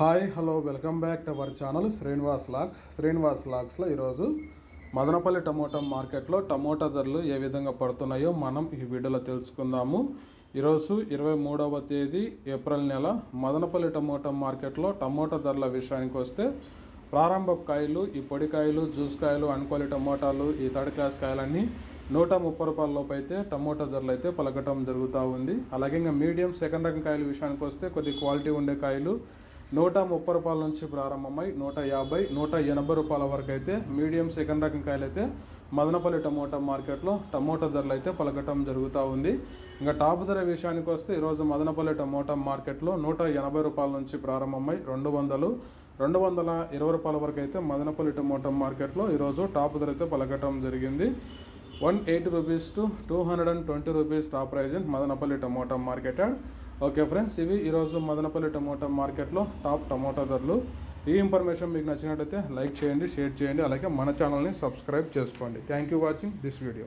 Hi hello welcome back to our channel Srinivas lakhs Srinivas లాక్స్లో ఈరోజు Madanapalle tomato మార్కెట్లో టమోటా ధరలు ఏ విధంగా పడుతున్నాయో మనం ఈ వీడియోలో తెలుసుకుందాము. ఈరోజు ఇరవై మూడవ తేదీ ఏప్రిల్ నెల మదనపల్లి టమోటా మార్కెట్లో టమోటా ధరల విషయానికి వస్తే ప్రారంభ కాయలు ఈ పొడికాయలు జ్యూస్ కాయలు అన్క్వాలి టమోటాలు ఈ థర్డ్ క్లాస్ కాయలన్నీ నూట ముప్పై రూపాయల లోపు అయితే టమోటా ధరలు అయితే పలకటం జరుగుతూ ఉంది. అలాగే ఇంకా మీడియం సెకండ్ రకం కాయల విషయానికి వస్తే కొద్ది క్వాలిటీ ఉండే కాయలు నూట ముప్పై రూపాయల నుంచి ప్రారంభమై నూట యాభై నూట ఎనభై రూపాయల వరకు అయితే మీడియం సెకండ్ రకం కాయలు అయితే మదనపల్లి టమోటా మార్కెట్లో టమోటా ధరలు అయితే పలకటం జరుగుతూ ఉంది. ఇంకా టాప్ ధర విషయానికి వస్తే ఈరోజు మదనపల్లి టమోటా మార్కెట్లో నూట ఎనభై రూపాయల నుంచి ప్రారంభమై రెండు వందలు రెండు వందల ఇరవై రూపాయల వరకు అయితే మదనపల్లి టమోటా మార్కెట్లో ఈరోజు టాప్ ధర అయితే పలకటం జరిగింది. One eighty rupees to two hundred and twenty rupees top prize in Madanapalle tomato market okay friends ఇవి ఈరోజు మదనపల్లి టమోటా మార్కెట్లో టాప్ టమోటా ధరలు. ఈ ఇన్ఫర్మేషన్ మీకు నచ్చినట్టయితే లైక్ చేయండి షేర్ చేయండి అలాగే మన ఛానల్ని సబ్స్క్రైబ్ చేసుకోండి. Thank you watching this video